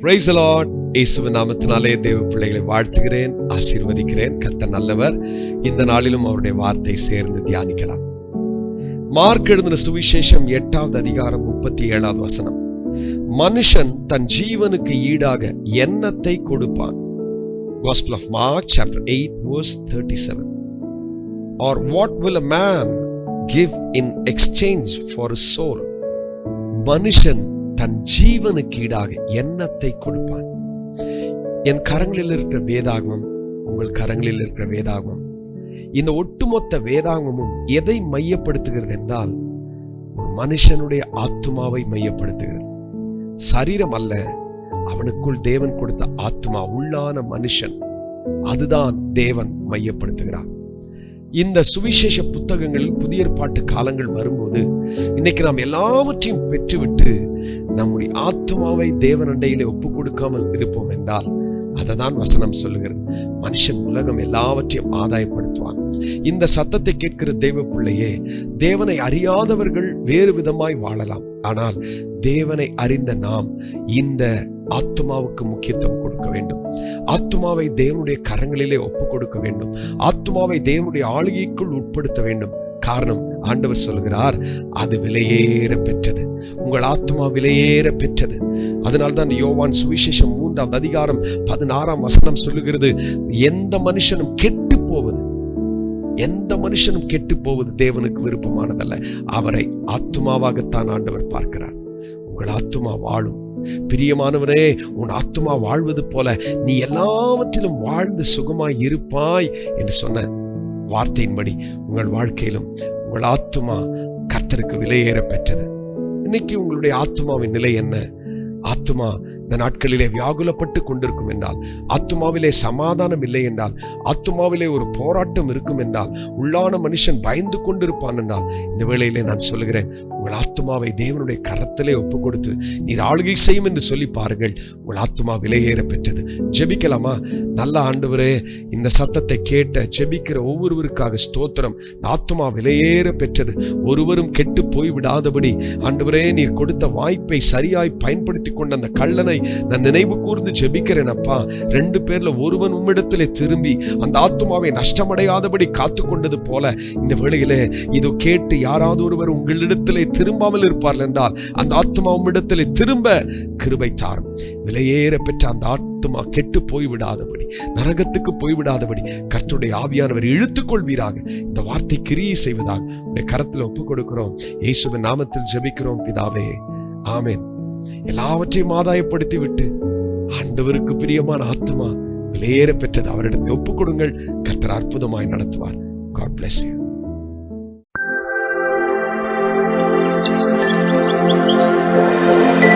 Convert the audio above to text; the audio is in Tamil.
பிரைஸ் லார்ட் இயேசுவின் நாமத்தினாலே தேவ பிள்ளைகளை வாழ்த்துகிறேன் ஆசீர்வதிக்கிறேன். கத்த நல்லவர். இந்த நாளிலும் அவருடைய வார்த்தை சேர்ந்து தியானிக்கலாம். மார்க் எழுதின சுவிசேஷம் எட்டாவது அதிகாரம் முப்பத்தி ஏழாவது வசனம். மனுஷன் தன் ஜீவனுக்கு ஈடாக எண்ணத்தை கொடுப்பான். Gospel of Mark chapter 8 verse 37 or what will a man give in exchange for a soul? மனுஷன் தன் ஜீவனுக்கு ஈடாக எண்ணத்தை கொடுப்பான். என் கரங்களில் இருக்கிற வேதாகமம் உங்கள் கரங்களில் இருக்கிற வேதாகமம். இந்த ஒட்டுமொத்த வேதாகமும் எதை மையப்படுத்துகிறது என்றால் ஒரு மனுஷனுடைய ஆத்மாவை மையப்படுத்துகிறது. சரீரம் அல்ல அவனுக்குள் தேவன் கொடுத்த ஆத்மா உள்ளான மனுஷன். அதுதான் தேவன் மையப்படுத்துகிறான் இந்த சுவிசேஷ புத்தகங்களில் புதிய பாட்டு காலங்கள் வரும்போது இன்னைக்கு நாம் எல்லாவற்றையும் பெற்றுவிட்டு நம்முடைய ஆத்மாவை தேவன் அண்டையிலே ஒப்பு கொடுக்காமல் இருப்போம் என்றால் அதை தான் வசனம் சொல்லுகிறது மனுஷன் உலகம் எல்லாவற்றையும் ஆதாயப்படுத்துவான். இந்த சத்தத்தை கேட்கிற தெய்வ பிள்ளையே தேவனை அறியாதவர்கள் வேறு விதமாய் வாழலாம். ஆனால் தேவனை அறிந்த நாம் இந்த ஆத்மாவுக்கு முக்கியத்துவம் கொடுக்க வேண்டும். ஆத்மாவை தேவனுடைய கரங்களிலே ஒப்பு கொடுக்க வேண்டும். ஆத்மாவை தேவனுடைய ஆளுகைக்குள் உட்படுத்த வேண்டும். காரணம் ஆண்டவர் சொல்கிறார் அது விலையேற பெற்றது. உங்கள் ஆத்மா விலையேற பெற்றது. அதனால்தான் யோவான் சுவிசேஷம் மூன்றாவது அதிகாரம் பதினாறாம் வசனம் சொல்லுகிறது எந்த மனுஷனும் கெட்டு போவது எந்த மனுஷனும் கெட்டு போவது தேவனுக்கு விருப்பமானதல்ல. அவரை ஆத்மாவாகத்தான் ஆண்டவர் பார்க்கிறார். உங்கள் ஆத்மா வாழும். பிரியமானவரே உன் ஆத்மா வாழ்வது போல நீ எல்லாவற்றிலும் வாழ்ந்து சுகமாய் இருப்பாய் என்று சொன்ன வார்த்தையின்படி உங்கள் வாழ்க்கையிலும் உங்கள் ஆத்மா கர்த்தருக்கு விலையேற பெற்றது. இன்னைக்கு உங்களுடைய ஆத்மாவின் நிலை என்ன? ஆத்மா இந்த நாட்களிலே வியாகுலப்பட்டு கொண்டிருக்கும் என்றால் ஆத்மாவிலே சமாதானம் இல்லை என்றால் ஆத்மாவிலே ஒரு போராட்டம் இருக்கும் என்றால் உள்ளான மனுஷன் பயந்து கொண்டிருப்பான் என்றால் இந்த வேளையிலே நான் சொல்லுகிறேன் உங்கள் ஆத்மாவை தேவனுடைய கரத்திலே ஒப்பு கொடுத்து நீர் ஆளுகை செய்யும் என்று சொல்லி பாருங்கள். உங்கள் ஆத்மா விலையேற பெற்றது. ஜெபிக்கலாமா? நல்ல ஆண்டவரே இந்த சத்தத்தை கேட்ட ஜெபிக்கிற ஒவ்வொருவருக்காக ஸ்தோத்திரம். ஆத்மா விலையேற பெற்றது. ஒருவரும் கெட்டு போய் விடாதபடி ஆண்டவரே நீர் கொடுத்த வாய்ப்பை சரியாய் பயன்படுத்தி கொண்ட அந்த கள்ளனை நான் நினைவு கூர்ந்து ஜெபிக்கிறேன் அப்பா. ரெண்டு பேர்ல ஒருவன் உம்மிடத்திலே திரும்பி அந்த ஆத்மாவை நஷ்டமடையாதபடி காத்து கொண்டது போல இந்த வேளையிலே இதோ கேட்டு யாராவது ஒருவர் உங்களிடத்திலே திரும்பாமல் இருப்பார்கள் என்றால் அந்த ஆத்மா உம்மிடத்தில் திரும்ப கிருபை தாரும். விலையேற பெற்ற அந்த ஆத்மா கெட்டு போய்விடாதபடி நரகத்துக்கு போய்விடாதபடி கர்த்துடைய ஆவியானவர் இழுத்துக் கொள்வீராக. இந்த வார்த்தை கிரியை செய்வதாக உடைய கரத்தில் ஒப்புக் கொடுக்கிறோம் இயேசுவின் நாமத்தில் ஜெபிக்கிறோம் பிதாவே. ஆமேன். எல்லாவற்றையும் ஆதாயப்படுத்தி விட்டு ஆண்டவருக்கு பிரியமான ஆத்மா விலையேற பெற்றது அவரிடத்தை ஒப்புக் கொடுங்கள் கர்த்தர் அற்புதமாய் நடத்துவார். God bless you Música